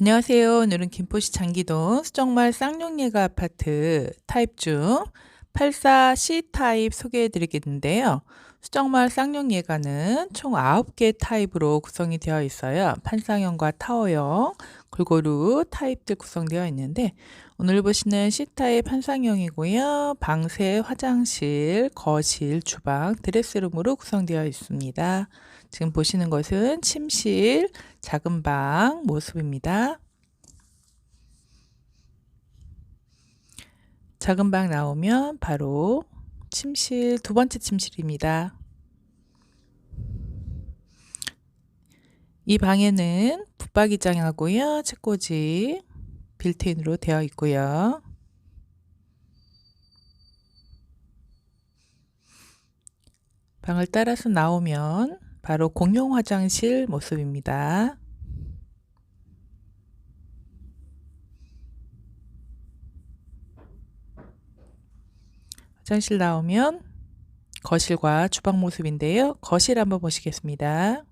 안녕하세요. 오늘은 김포시 장기동 수정마을 쌍용예가 아파트 타입 중 84C 타입 소개해 드리겠는데요. 수정마을 쌍용예가는 총 9개 타입으로 구성이 되어 있어요. 판상형과 타워형, 골고루 타입들 구성되어 있는데 오늘 보시는 C타입 판상형이고요. 방세, 화장실, 거실, 주방, 드레스룸으로 구성되어 있습니다. 지금 보시는 것은 침실, 작은 방 모습입니다. 작은 방 나오면 바로 침실, 두 번째 침실입니다. 이 방에는 붙박이장하고요, 책꽂이 빌트인으로 되어 있고요. 방을 따라서 나오면 바로 공용 화장실 모습입니다. 화장실 나오면 거실과 주방 모습인데요. 거실 한번 보시겠습니다.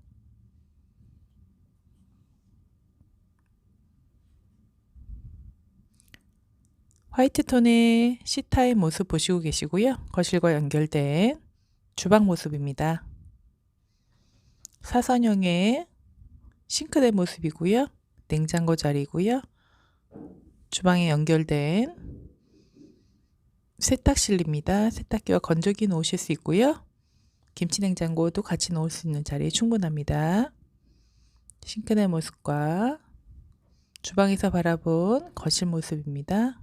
화이트 톤의 C타입 모습 보시고 계시고요. 거실과 연결된 주방 모습입니다. 사선형의 싱크대 모습이고요. 냉장고 자리고요. 주방에 연결된 세탁실입니다. 세탁기와 건조기 놓으실 수 있고요. 김치 냉장고도 같이 놓을 수 있는 자리에 충분합니다. 싱크대 모습과 주방에서 바라본 거실 모습입니다.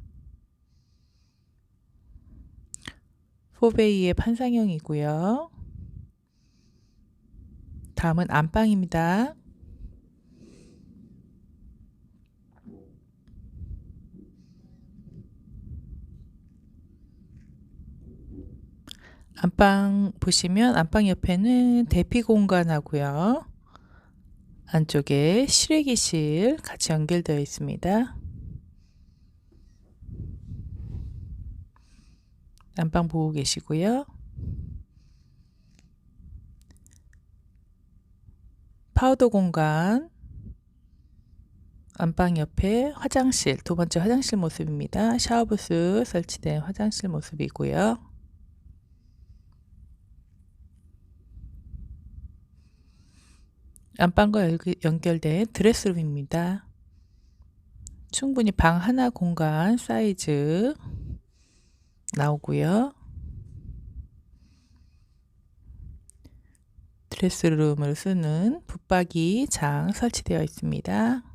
포베이의 판상형이고요. 다음은 안방입니다. 안방 보시면 안방 옆에는 대피 공간하고요. 안쪽에 실외기실 같이 연결되어 있습니다. 안방 보고 계시고요. 파우더 공간 안방 옆에 화장실 두 번째 화장실 모습입니다. 샤워부스 설치된 화장실 모습이고요. 안방과 연결된 드레스룸입니다. 충분히 방 하나 공간 사이즈 나오고요. 드레스룸을 쓰는 붙박이 장 설치되어 있습니다.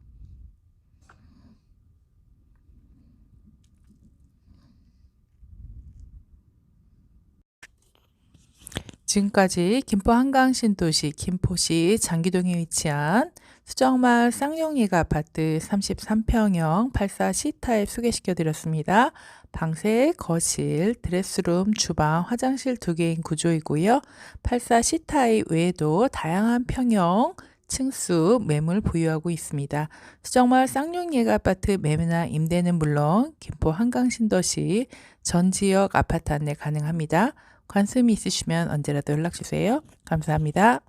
지금까지 김포 한강 신도시 김포시 장기동에 위치한 수정마을 쌍용예가 아파트 33평형 84C 타입 소개시켜 드렸습니다. 방세, 거실, 드레스룸, 주방, 화장실 두 개인 구조이고요. 84C 타입 외에도 다양한 평형, 층수, 매물 보유하고 있습니다. 수정마을 쌍용예가 아파트 매매나 임대는 물론 김포 한강 신도시 전 지역 아파트 안내 가능합니다. 관심이 있으시면 언제라도 연락 주세요. 감사합니다.